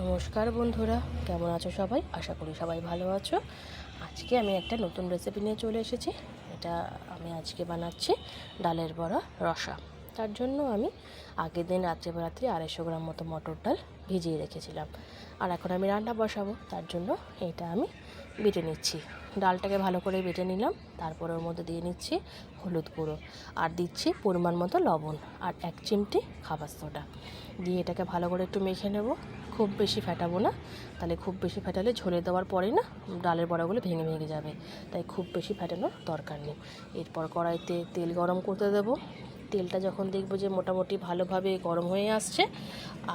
নমস্কার বন্ধুরা, কেমন আছো সবাই? আশা করি সবাই ভালো আছো। আজকে আমি একটা নতুন রেসিপি নিয়ে চলে এসেছি। এটা আমি আজকে বানাচ্ছি ডালের বড়া রসা। তার জন্য আমি আগের দিন রাত্রে রাত্রে আড়াইশো গ্রাম মতো মটর ডাল ভিজিয়ে রেখেছিলাম। আর এখন আমি রান্না বসাবো, তার জন্য এটা আমি বেটে নিচ্ছি। ডালটাকে ভালো করে বেটে নিলাম, তারপর ওর মধ্যে দিয়ে নিচ্ছি হলুদ গুঁড়ো। আর দিচ্ছি পরিমাণ মতো লবণ আর এক চিমটি খাবার সোডা। দিয়ে এটাকে ভালো করে একটু মেখে নেব। খুব বেশি ফেটাবো না, তাহলে খুব বেশি ফেটালে ঝরে দেওয়ার পরে না ডালের বড়াগুলো ভেঙে ভেঙে যাবে। তাই খুব বেশি ফেটানোর দরকার নেই। এরপর কড়াইতে তেল গরম করতে দেবো। তেলটা যখন দেখব যে মোটামুটি ভালোভাবে গরম হয়ে আসছে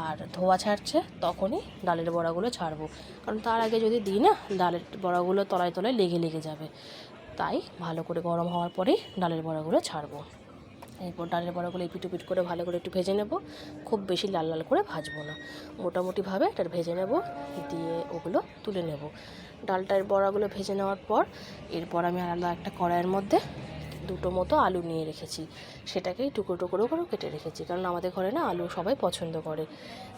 আর ধোয়া ছাড়ছে, তখনই ডালের বড়াগুলো ছাড়বো। কারণ তার আগে যদি দিই না, ডালের বড়াগুলো তলায় তলায় লেগে লেগে যাবে। তাই ভালো করে গরম হওয়ার পরেই ডালের বড়াগুলো ছাড়বো। এরপর ডালের বড়াগুলো পিট করে ভালো করে একটু ভেজে নেব। খুব বেশি লাল লাল করে ভাজবো না। মোটামুটিভাবে এটা ভেজে নেব, দিয়ে ওগুলো তুলে নেব। ডালটার বড়াগুলো ভেজে নেওয়ার পর, এরপর আমি আলাদা একটা কড়াইয়ের মধ্যে দুটো মতো আলু নিয়ে রেখেছি। সেটাকেই টুকরো টুকরো করে কেটে রেখেছি, কারণ আমাদের ঘরে না আলু সবাই পছন্দ করে।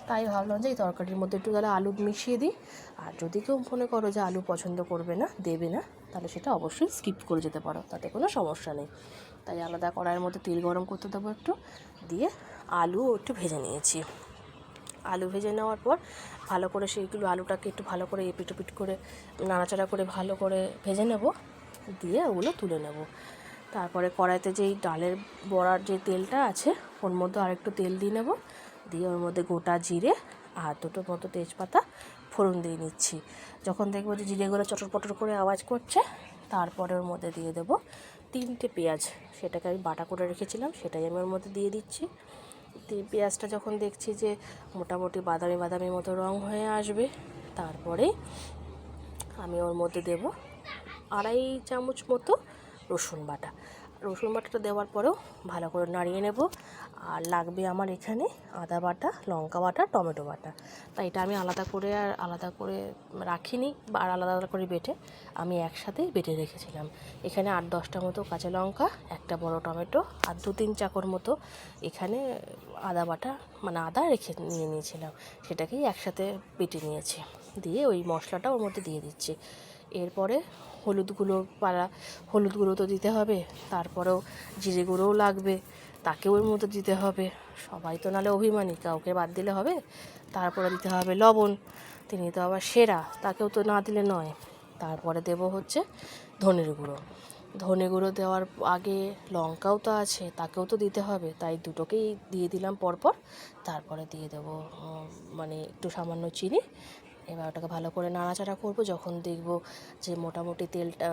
তাই ভাবলাম যে এই তরকারির মধ্যে একটু তাহলে আলু মিশিয়ে দিই। আর যদি কেউ মনে করো যে আলু পছন্দ করবে না, দেবে না, তাহলে সেটা অবশ্যই স্কিপ করে যেতে পারো, তাতে কোনো সমস্যা নেই। তাই আলাদা কড়াইয়ের মধ্যে তেল গরম করতে দেবো একটু, দিয়ে আলু একটু ভেজে নিয়েছি। আলু ভেজে নেওয়ার পর ভালো করে সেইগুলো আলুটাকে একটু ভালো করে এপিট ওপিট করে, নাড়াচাড়া করে ভালো করে ভেজে নেব, দিয়ে ওগুলো তুলে নেব। তারপরে কড়াইতে যেই ডালের বড়ার যে তেলটা আছে, ওর মধ্যে আরেকটু তেল দিয়ে নেব। দিয়ে ওর মধ্যে গোটা জিরে আর দুটো মতো তেজপাতা ফোড়ন দিয়ে নিচ্ছি। যখন দেখব যে জিরেগুলো চটর পটর করে আওয়াজ করছে, তারপরে ওর মধ্যে দিয়ে দেবো তিনটে পেঁয়াজ। সেটাকে আমি বাটা করে রেখেছিলাম, সেটাই আমি ওর মধ্যে দিয়ে দিচ্ছি। পেঁয়াজটা যখন দেখছি যে মোটামুটি বাদামি বাদামি মতো রং হয়ে আসবে, তারপরে আমি ওর মধ্যে দেব আড়াই চামচ মতো রসুন বাটা। রসুন বাটাটা দেওয়ার পরেও ভালো করে নাড়িয়ে নেব। আর লাগবে আমার এখানে আদা বাটা, লঙ্কা বাটা, টমেটো বাটা। তাই এটা আমি আলাদা করে আর আলাদা করে রাখিনি বা আর আলাদা আলাদা করে বেটে আমি একসাথেই বেটে রেখেছিলাম। এখানে আট দশটা মতো কাঁচা লঙ্কা, একটা বড় টমেটো আর দু তিন চাকর মতো এখানে আদা বাটা মানে আদা রেখে নিয়ে নিয়েছিলাম। সেটাকেই একসাথে বেটে নিয়েছি। দিয়ে ওই মশলাটা ওর মধ্যে দিয়ে দিচ্ছি। এরপরে হলুদ গুঁড়ো পাড়া হলুদ গুঁড়ো তো দিতে হবে, তারপরেও জিরে গুঁড়োও লাগবে, তাকেও ওর মতো দিতে হবে। সবাই তো নাহলে অভিমানী, কাউকে বাদ দিলে হবে, তারপরে দিতে হবে লবণ, তিনি তো আবার সেরা, তাকেও তো না দিলে নয়। তারপরে দেব হচ্ছে ধনের গুঁড়ো। ধনে গুঁড়ো দেওয়ার আগে লঙ্কাও তো আছে, তাকেও তো দিতে হবে, তাই দুটোকেই দিয়ে দিলাম পরপর। তারপরে দিয়ে দেবো মানে একটু সামান্য চিনি এবার ওটাকে ভালো করে নাড়াচাড়া করব। যখন দেখব যে মোটামুটি তেলটা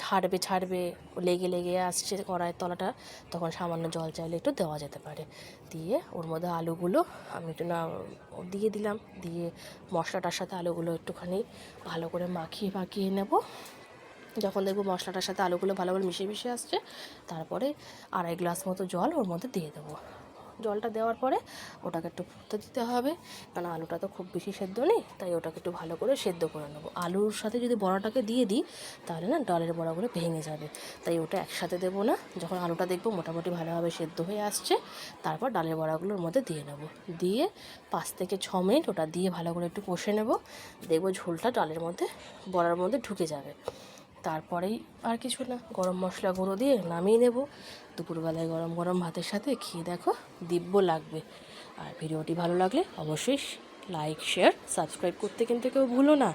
ছাড়বে ছাড়বে, লেগে লেগে আসছে কড়াইয়ের তলাটা, তখন সামান্য জল চাইলে একটু দেওয়া যেতে পারে। দিয়ে ওর মধ্যে আলুগুলো আমি একটু না, দিয়ে দিলাম। দিয়ে মশলাটার সাথে আলুগুলো একটুখানি ভালো করে মাখিয়ে মাখিয়ে নেব। যখন দেখব মশলাটার সাথে আলুগুলো ভালোভাবে মিশে মিশে আসছে, তারপরে আড়াই গ্লাস মতো জল ওর মধ্যে দিয়ে দেবো। জলটা দেওয়ার পরে ওটাকে একটু ফুটতে দিতে হবে। কারণ আলুটা তো খুব বেশি সেদ্ধ নেই, তাই ওটাকে একটু ভালো করে সেদ্ধ করে নেব। আলুর সাথে যদি বড়াটাকে দিয়ে দিই, তাহলে না ডালের বড়াগুলো ভেঙে যাবে। তাই ওটা একসাথে দেবো না, যখন আলুটা দেখব মোটামুটি ভালোভাবে সেদ্ধ হয়ে আসছে, তারপর ডালের বড়াগুলোর মধ্যে দিয়ে নেব। দিয়ে পাঁচ থেকে ছ মিনিট ওটা দিয়ে ভালো করে একটু কষে নেব, দেখব ঝোলটা ডালের মধ্যে, বড়ার মধ্যে ঢুকে যাবে। তারপরেই আর কিছু না, গরম মশলা গুঁড়ো দিয়ে নামিয়ে নেব। দুপুরবেলায় গরম গরম ভাতের সাথে খেয়ে দেখো, দিব্য লাগবে। আর ভিডিওটি ভালো লাগলে অবশ্যই লাইক শেয়ার সাবস্ক্রাইব করতে কিন্তু কেউ ভুলো না।